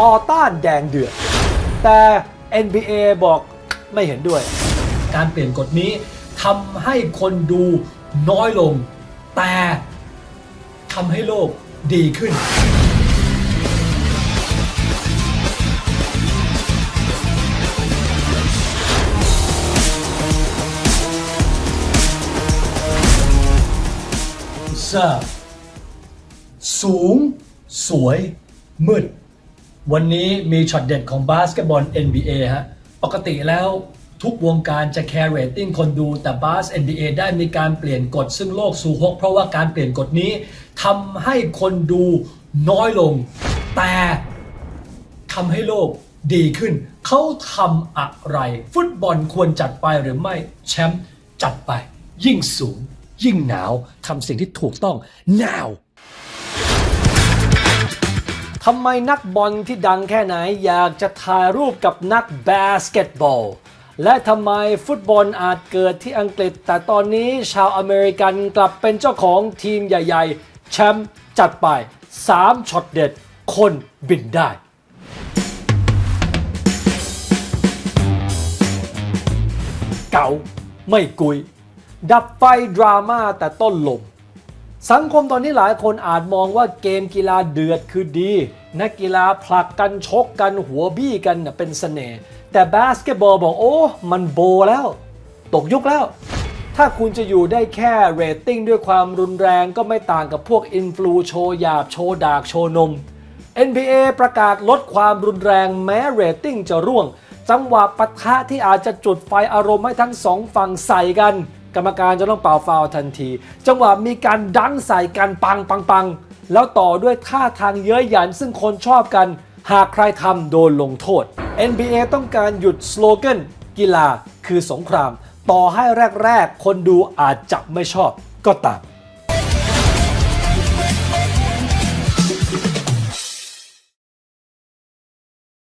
ต่อต้านแดงเดือด แต่ NBA บอกไม่เห็นด้วย การเปลี่ยนกฎนี้ทำให้คนดูน้อยลง แต่ทำให้โลกดีขึ้นทราบสูง สวย มืด วันนี้มีช็อตเด็ดของบาสเกตบอล NBA ฮะ ปกติแล้วทุกวงการจะแคร์เรตติ้งคนดูแต่บาส NBA ได้มีการเปลี่ยนกฎซึ่งโลกสู่ฮกเพราะว่าการเปลี่ยนกฎนี้ทำให้คนดูน้อยลง แต่ทำให้โลกดีขึ้น เขาทำอะไร ฟุตบอลควรจัดไปหรือไม่แชมป์จัดไป ยิ่งสูง ยิ่งหนาวทำสิ่งที่ถูกต้อง now ทำไมนักบอลที่ดังแค่ไหนอยากจะถ่ายรูปกับนักบาสเกตบอล และทำไมฟุตบอลอาจเกิดที่อังกฤษ แต่ตอนนี้ชาวอเมริกันกลับเป็นเจ้าของทีมใหญ่ๆ แชมป์จัดไป 3ช็อตเด็ด คนบินได้เก่าไม่กุย ดับไฟดราม่าแต่ต้นลม สังคมตอนนี้หลายคนอาจมองว่าเกมกีฬาเดือดคือดี นักกีฬาผลักกันชกกันหัวบี้กันเป็นเสน่ห์แต่บาสเกตบอลบอกโอ้ มันโบแล้ว ตกยุคแล้ว ถ้าคุณจะอยู่ได้แค่เรตติ้งด้วยความรุนแรงก็ไม่ต่างกับพวกอินฟลูโชหยาบโชดากโชนม NBA ประกาศลดความรุนแรงแม้เรตติ้งจะร่วง จังหวะปะทะที่อาจจะจุดไฟอารมณ์ให้ทั้งสองฝั่งใส่กัน กรรมการจะต้องเป่าฟาวทันที จังหวะมีการดังใส่กันปังปังปังแล้วต่อด้วยท่าทางเย้ยหยันซึ่งคนชอบกัน หากใครทำโดนลงโทษ NBA ต้องการหยุดสโลแกนกีฬาคือสงคราม ต่อให้แรก ๆ คนดูอาจจะไม่ชอบก็ตาม